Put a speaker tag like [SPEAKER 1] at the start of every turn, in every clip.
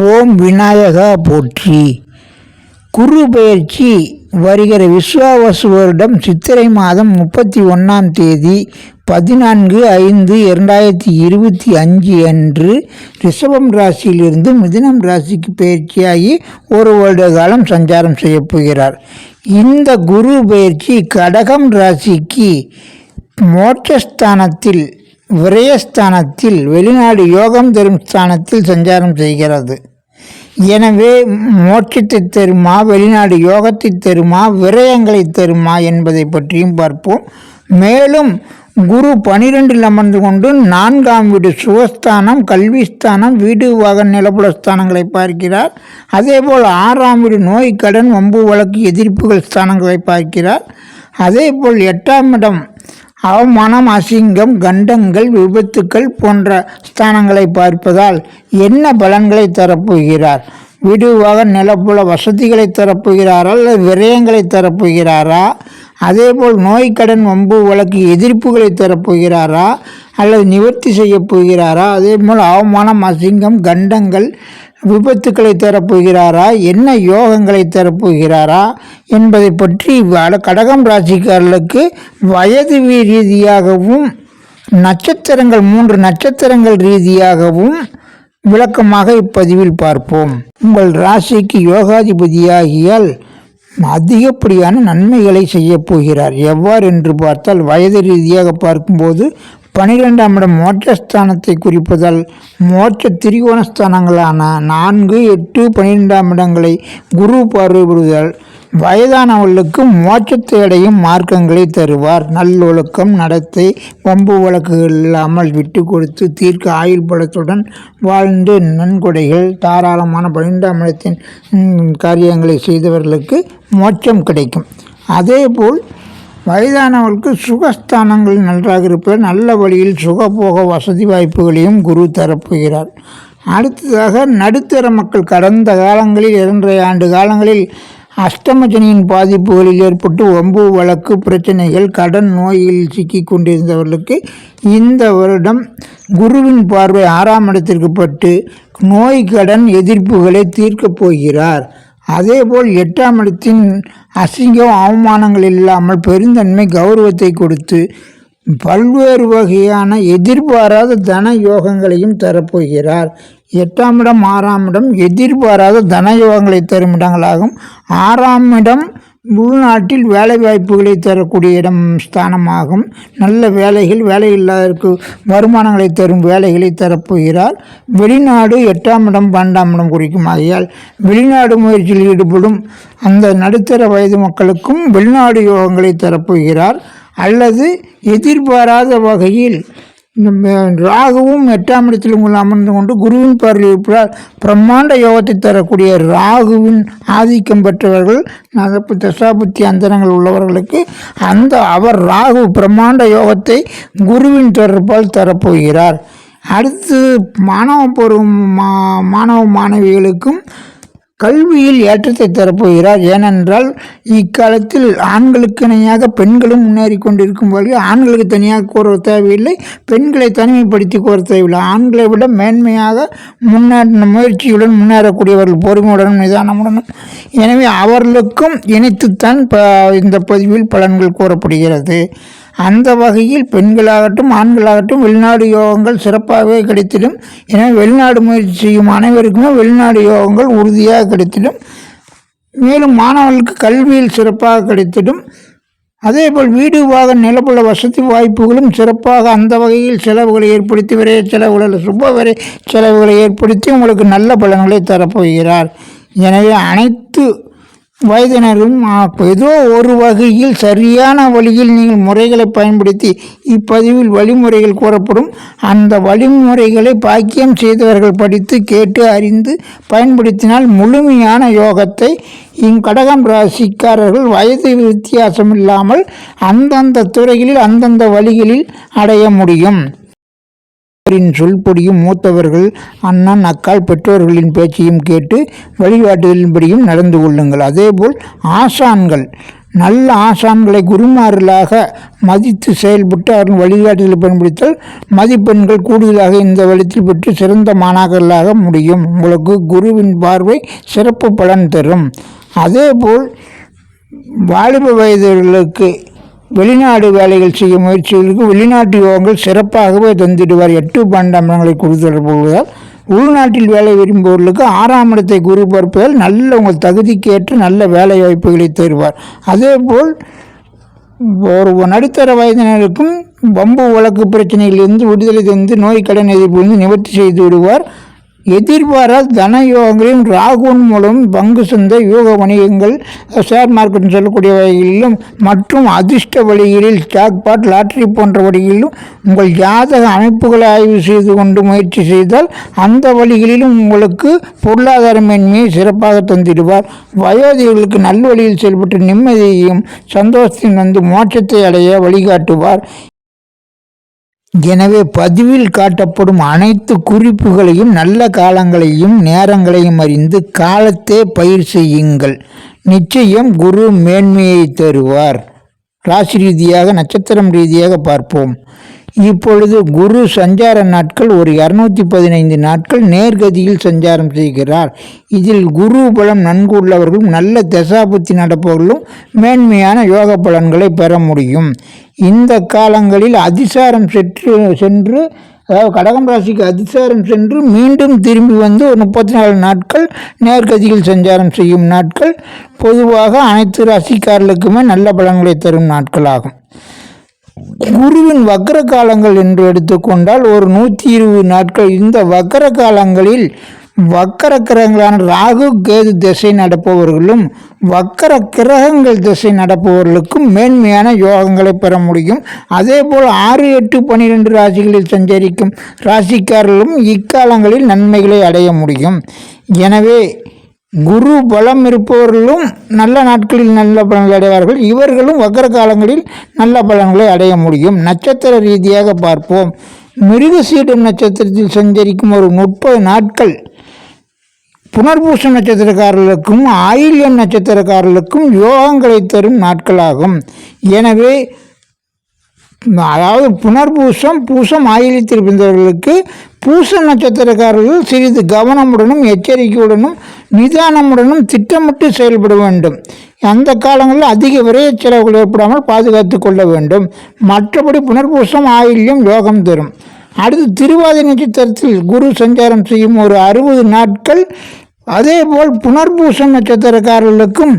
[SPEAKER 1] ஓம் விநாயகா போற்றி. குரு பயிற்சி வருகிற விஸ்வாவசு வருடம் சித்திரை மாதம் முப்பத்தி ஒன்றாம் தேதி பதினான்கு ஐந்து இரண்டாயிரத்தி இருபத்தி அஞ்சு அன்று ரிஷபம் ராசியிலிருந்து மிதுனம் ராசிக்கு பயிற்சியாகி ஒரு வருட காலம் சஞ்சாரம் செய்யப்போகிறார் இந்த குரு பயிற்சி கடகம் ராசிக்கு மோட்சஸ்தானத்தில் விரயஸ்தானத்தில் வெளிநாடு யோகம் தரும் ஸ்தானத்தில் சஞ்சாரம் செய்கிறது. எனவே மோட்சத்தை தருமா வெளிநாடு யோகத்தை தருமா விரயங்களை தருமா என்பதை பற்றியும் பார்ப்போம். மேலும் குரு பனிரெண்டில் அமர்ந்து கொண்டு நான்காம் வீடு சுகஸ்தானம் கல்விஸ்தானம் வீடு வாகன நிலப்புலஸ்தானங்களை பார்க்கிறார். அதேபோல் ஆறாம் வீடு நோய் கடன் வம்பு வழக்கு எதிர்ப்புகள் ஸ்தானங்களை பார்க்கிறார். அதேபோல் எட்டாம் இடம் அவமானம் அசிங்கம் கண்டங்கள் விபத்துக்கள் போன்ற ஸ்தானங்களை பார்ப்பதால் என்ன பலன்களை தரப்போகிறார்? விடுவாக நிலப்புல வசதிகளை தரப்போகிறாரா அல்லது விரயங்களை தரப்போகிறாரா? அதேபோல் நோய் கடன் வம்பு வழக்கு எதிர்ப்புகளை தரப்போகிறாரா அல்லது நிவர்த்தி செய்யப் போகிறாரா? அதேபோல் அவமானம் அசிங்கம் கண்டங்கள் விபத்துக்களை தரப்போகிறாரா என்ன யோகங்களை தரப்போகிறாரா என்பதை பற்றி கடகம் ராசிக்காரர்களுக்கு வயது ரீதியாகவும் நட்சத்திரங்கள் மூன்று நட்சத்திரங்கள் ரீதியாகவும் விளக்கமாக இப்பதிவில் பார்ப்போம். உங்கள் ராசிக்கு யோகாதிபதியாகியால் அதிகப்படியான நன்மைகளை செய்ய போகிறார் எவ்வாறு என்று பார்த்தால் வயது ரீதியாக பார்க்கும்போது பனிரெண்டாம் இடம் மோட்சஸ்தானத்தை குறிப்பதால் மோட்ச திரிகோணஸ்தானங்களான நான்கு எட்டு பன்னிரெண்டாம் இடங்களை குரு பார்வைப்படுவதால் வயதானவர்களுக்கு மோட்சத்தை அடையும் மார்க்கங்களை தருவார். நல்லொழுக்கம் நடத்தை வம்பு வழக்குகள் இல்லாமல் விட்டு கொடுத்து தீர்க்க ஆயுள் பலத்துடன் வாழ்ந்து நன்கொடைகள் தாராளமான பன்னிரெண்டாம் இடத்தின் காரியங்களை செய்தவர்களுக்கு மோட்சம் கிடைக்கும். அதேபோல் வயதானவர்களுக்கு சுகஸ்தானங்கள் நன்றாக இருப்ப நல்ல வழியில் சுகபோக வசதி வாய்ப்புகளையும் குரு தரப்புகிறார். அடுத்ததாக நடுத்தர மக்கள் கடந்த காலங்களில் இரண்டரை ஆண்டு காலங்களில் அஷ்டமஜனியின் பாதிப்புகளில் ஏற்பட்டு ஒம்பு வழக்கு பிரச்சனைகள் கடன் நோயில் சிக்கி கொண்டிருந்தவர்களுக்கு இந்த வருடம் குருவின் பார்வை ஆறாம் இடத்திற்கு பட்டு நோய் கடன் எதிர்ப்புகளை தீர்க்கப் போகிறார். அதேபோல் எட்டாம் இடத்தின் அசிங்கம் அவமானங்கள் இல்லாமல் பெருந்தன்மை கௌரவத்தை கொடுத்து பல்வேறு வகையான எதிர்பாராத தன யோகங்களையும் தரப்போகிறார். எட்டாம் இடம் ஆறாம் இடம் எதிர்பாராத தன யோகங்களை தரும் இடங்களாகும். ஆறாம் இடம் உள்நாட்டில் வேலை வாய்ப்புகளை தரக்கூடிய இடம் ஸ்தானமாகும். நல்ல வேலைகள் வேலையில்லாதற்கு வருமானங்களை தரும் வேலைகளை தரப்போகிறார். வெளிநாடு எட்டாம் இடம் பன்னெண்டாம் இடம் குறிக்கும். ஆகையால் வெளிநாடு முயற்சியில் ஈடுபடும் அந்த நடுத்தர வயது மக்களுக்கும் வெளிநாடு யோகங்களை தரப்போகிறார். அல்லது எதிர்பாராத வகையில் ராகுவும் எட்டாம் இடத்தில் உள்ள அமர்ந்து கொண்டு குருவின் பார்வையில் பிரம்மாண்ட யோகத்தை தரக்கூடிய ராகுவின் ஆதிக்கம் பெற்றவர்கள் நகப்பு தசாபுத்தி அந்தரங்கள் உள்ளவர்களுக்கு அந்த அவர் ராகு பிரம்மாண்ட யோகத்தை குருவின் தொடர்பால் தரப்போகிறார். அடுத்து மாணவ பருவம் மா மாணவ மாணவிகளுக்கும் கல்வியில் ஏற்றத்தை தரப்போகிறார். ஏனென்றால் இக்காலத்தில் ஆண்களுக்கு இணையாக பெண்களும் முன்னேறி கொண்டிருக்கும் போது ஆண்களுக்கு தனியாக கூற தேவையில்லை பெண்களை தனிமைப்படுத்தி கூற தேவையில்லை. ஆண்களை விட மேன்மையாக முன்னேற்ற முயற்சியுடன் முன்னேறக்கூடியவர்கள் பொறுமையுடனும் நிதானமுடனும். எனவே அவர்களுக்கும் இணைத்துத்தான் ப இந்த பதிவில் பலன்கள் கூறப்படுகிறது. அந்த வகையில் பெண்களாகட்டும் ஆண்களாகட்டும் வெளிநாடு யோகங்கள் சிறப்பாகவே கிடைத்திடும். எனவே வெளிநாடு முயற்சி செய்யும் அனைவருக்குமே வெளிநாடு யோகங்கள் உறுதியாக கிடைத்திடும். மேலும் மாணவர்களுக்கு கல்வியில் சிறப்பாக கிடைத்திடும். அதேபோல் வீடு வாக நிலப்புல வசதி வாய்ப்புகளும் சிறப்பாக அந்த வகையில் செலவுகளை ஏற்படுத்தி விரைய செலவுகள் சுப விரை செலவுகளை ஏற்படுத்தி உங்களுக்கு நல்ல பலன்களை தரப்போகிறார். எனவே அனைத்து வயதினரும் ஏதோ ஒரு வகையில் சரியான வழியில் நீங்கள் முறைகளை பயன்படுத்தி இப்பதிவில் வழிமுறைகள் கூறப்படும். அந்த வழிமுறைகளை பாக்கியம் செய்தவர்கள் படித்து கேட்டு அறிந்து பயன்படுத்தினால் முழுமையான யோகத்தை இங்கடகம் ராசிக்காரர்கள் வயது வித்தியாசமில்லாமல் அந்தந்த துறைகளில் அந்தந்த வழிகளில் அடைய முடியும். பெற்றோரின் சொல்படியும் மூத்தவர்கள் அண்ணன் அக்கால் பெற்றோர்களின் பேச்சையும் கேட்டு வழிகாட்டுதலின்படியும் நடந்து கொள்ளுங்கள். அதேபோல் ஆசான்கள் நல்ல ஆசான்களை குருமாறலாக மதித்து செயல்பட்டு அவர்கள் வழிகாட்டுதலை பயன்படுத்தல் மதிப்பெண்கள் கூடுதலாக இந்த வழித்தில் பெற்று சிறந்த மாணாக்கர்களாக முடியும். உங்களுக்கு குருவின் பார்வை சிறப்பு பலன் தரும். அதேபோல் வாலிப வயதர்களுக்கு வெளிநாடு வேலைகள் செய்ய முயற்சிகளுக்கு வெளிநாட்டு யோகங்கள் சிறப்பாகவே தந்திடுவார். எட்டு பன்னெண்டாம் கொடுத்து போவதால் உள்நாட்டில் வேலை விரும்புபவர்களுக்கு ஆறாம் இடத்தை குரு பார்ப்பதால் நல்ல உங்கள் தகுதிக்கு நல்ல வேலை வாய்ப்புகளை தருவார். அதேபோல் ஒரு நடுத்தர வயதினருக்கும் வம்பு வழக்கு பிரச்சனையிலிருந்து விடுதலை தந்து நோய் கடன் எதிர்ப்பு நிவர்த்தி செய்து விடுவார். எதிர்பாராத தன யோகங்களையும் ராகுன் மூலம் பங்கு சந்தை யோக வணிகங்கள் ஷேர் மார்க்கெட் சொல்லக்கூடிய வகைகளிலும் மற்றும் அதிர்ஷ்ட வழிகளில் ஜாக்பாட் லாட்ரி போன்ற வழிகளிலும் உங்கள் ஜாதக அமைப்புகளை ஆய்வு செய்து கொண்டு முயற்சி செய்தால் அந்த வழிகளிலும் உங்களுக்கு பொருளாதார மேன்மையை சிறப்பாக தந்திடுவார். வயோதிகளுக்கு நல்வழியில் செயல்பட்டு நிம்மதியையும் சந்தோஷத்தையும் தந்து மோட்சத்தை அடைய வழிகாட்டுவார். எனவே பதிவில் காட்டப்படும் அனைத்து குறிப்புகளையும் நல்ல காலங்களையும் நேரங்களையும் அறிந்து காலத்தே பயிர் செய்யுங்கள். நிச்சயம் குரு மேன்மையை தருவார். ராசி ரீதியாக நட்சத்திரம் ரீதியாக பார்ப்போம். இப்பொழுது குரு சஞ்சார நாட்கள் ஒரு இரநூத்தி பதினைந்து நாட்கள் நேர்கதியில் சஞ்சாரம் செய்கிறார். இதில் குரு பலம் நன்கு உள்ளவர்களும் நல்ல தசாபுத்தி நடப்பவர்களும் மேன்மையான யோக பலன்களை பெற முடியும். இந்த காலங்களில் அதிசாரம் சென்று சென்று அதாவது கடகம் ராசிக்கு அதிசாரம் சென்று மீண்டும் திரும்பி வந்து ஒரு முப்பத்தி நாலு நாட்கள் நேர்கதியில் சஞ்சாரம் செய்யும் நாட்கள் பொதுவாக அனைத்து ராசிக்காரர்களுக்குமே நல்ல பலன்களை தரும் நாட்களாகும். குருவின் வக்கர காலங்கள் என்று எடுத்துக்கொண்டால் ஒரு நூற்றி இருபது நாட்கள். இந்த வக்கர காலங்களில் வக்கர கிரகங்களான ராகு கேது திசை நடப்பவர்களும் வக்கர கிரகங்கள் திசை நடப்பவர்களுக்கும் மேன்மையான யோகங்களை பெற முடியும். அதே போல் ஆறு எட்டு பன்னிரெண்டு ராசிகளில் சஞ்சரிக்கும் ராசிக்காரர்களும் இக்காலங்களில் நன்மைகளை அடைய முடியும். எனவே குரு பலம் இருப்பவர்களும் நல்ல நாட்களில் நல்ல பலன்களை அடைவார்கள். இவர்களும் வக்கர காலங்களில் நல்ல பலன்களை அடைய முடியும். நட்சத்திர ரீதியாக பார்ப்போம். மிருகசீடம் நட்சத்திரத்தில் சஞ்சரிக்கும் ஒரு முப்பது நாட்கள் புனர்பூசம் நட்சத்திரக்காரர்களுக்கும் ஆயில்யம் நட்சத்திரக்காரர்களுக்கும் யோகங்களை தரும் நாட்களாகும். எனவே அதாவது புனர்பூசம் பூசம் ஆயிலத்தில் பிறந்தவர்களுக்கு பூச நட்சத்திரக்காரர்கள் சிறிது கவனமுடனும் எச்சரிக்கையுடனும் நிதானமுடனும் திட்டமிட்டு செயல்பட வேண்டும். அந்த காலங்களில் அதிக விரைய செலவுகள் ஏற்படாமல் பாதுகாத்து கொள்ள வேண்டும். மற்றபடி புனர்பூசம் ஆயில்யம் யோகம் தரும். அடுத்து திருவாதி நட்சத்திரத்தில் குரு சஞ்சாரம் செய்யும் ஒரு அறுபது நாட்கள். அதேபோல் புனர்பூசம் நட்சத்திரக்காரர்களுக்கும்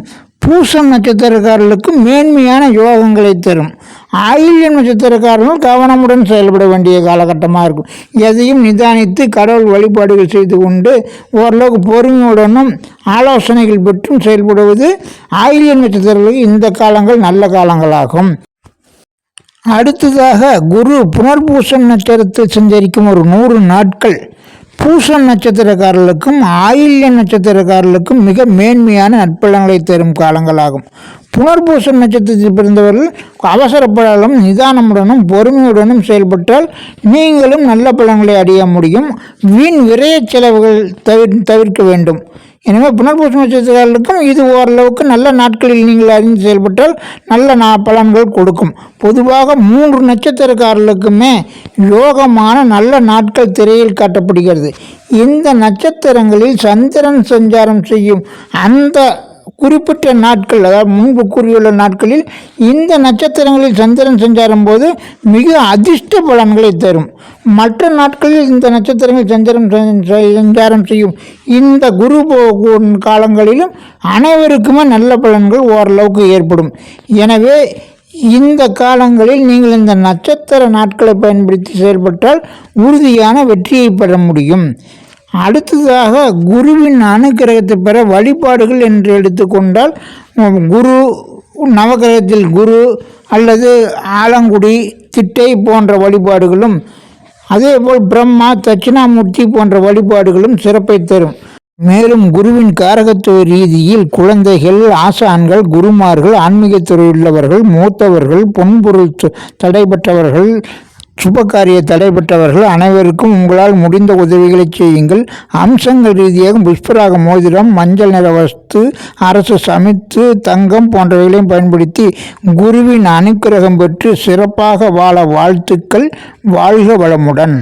[SPEAKER 1] பூசம் நட்சத்திரக்காரர்களுக்கு மேன்மையான யோகங்களை தரும். ஆயில்யம் நட்சத்திரக்காரர்கள் கவனமுடன் செயல்பட வேண்டிய காலகட்டமாக இருக்கும். எதையும் நிதானித்து கடவுள் வழிபாடுகள் செய்து கொண்டு ஓரளவுக்கு பொறுமையுடனும் ஆலோசனைகள் பெற்றும் செயல்படுவது ஆயில்யம் நட்சத்திரங்களுக்கு இந்த காலங்கள் நல்ல காலங்களாகும். அடுத்ததாக குரு புனர்பூசம் நட்சத்திரத்தில் சஞ்சரிக்கும் ஒரு நூறு நாட்கள். பூசம் நட்சத்திரக்காரர்களுக்கும் ஆயில்ய நட்சத்திரக்காரர்களுக்கும் மிக மேன்மையான நட்பலங்களை தரும் காலங்களாகும். புனர்பூசம் நட்சத்திரத்தில் பிறந்தவர்கள் அவசரப்படாலும் நிதானமுடனும் பொறுமையுடனும் செயல்பட்டால் நீங்களும் நல்ல பலன்களை அடைய முடியும். வீண் விரைய செலவுகள் தவிர் தவிர்க்க வேண்டும். எனவே புனர்பூச நட்சத்திரங்களுக்கும் இது ஓரளவுக்கு நல்ல நாட்களில் நீங்கள் அறிந்து செயல்பட்டால் நல்ல நா பலன்கள் கொடுக்கும். பொதுவாக மூன்று நட்சத்திரக்காரர்களுக்குமே யோகமான நல்ல நாட்கள் திரையில் காட்டப்படுகிறது. இந்த நட்சத்திரங்களில் சந்திரன் சஞ்சாரம் செய்யும் அந்த குறிப்பிட்ட நாட்கள் அதாவது முன்பு கூறியுள்ள நாட்களில் இந்த நட்சத்திரங்களில் சந்திரன் சஞ்சாரம் போது மிக அதிர்ஷ்ட பலன்களை தரும். மற்ற நாட்களில் இந்த நட்சத்திரங்கள் சந்திரன் சஞ்சாரம் செய்யும். இந்த குரு காலங்களிலும் அனைவருக்குமே நல்ல பலன்கள் ஓரளவுக்கு ஏற்படும். எனவே இந்த காலங்களில் நீங்கள் இந்த நட்சத்திர நாட்களை பயன்படுத்தி செயல்பட்டால் உறுதியான வெற்றியை பெற முடியும். அடுத்ததாக குருவின் அனுகிரகத்தை பெற வழிபாடுகள் என்று எடுத்துக்கொண்டால் குரு நவகிரகத்தில் குரு அல்லது ஆலங்குடி திட்டை போன்ற வழிபாடுகளும் அதேபோல் பிரம்மா தட்சிணாமூர்த்தி போன்ற வழிபாடுகளும் சிறப்பை தரும். மேலும் குருவின் காரகத்துவ ரீதியில் குழந்தைகள் ஆசான்கள் குருமார்கள் ஆன்மீகத்துறையுள்ளவர்கள் மூத்தவர்கள் பொன்பொருள் தடைபட்டவர்கள் சுபகாரிய தடைபெற்றவர்கள் அனைவருக்கும் உங்களால் முடிந்த உதவிகளை செய்யுங்கள். அம்சங்கள் ரீதியாக புஷ்பராக மோதிரம் மஞ்சள் நிற வஸ்து அரசு சமைத்து தங்கம் போன்றவைகளையும் பயன்படுத்தி குருவின் அனுக்கிரகம் பெற்று சிறப்பாக வாழ வாழ்த்துக்கள். வாழ்க வளமுடன்.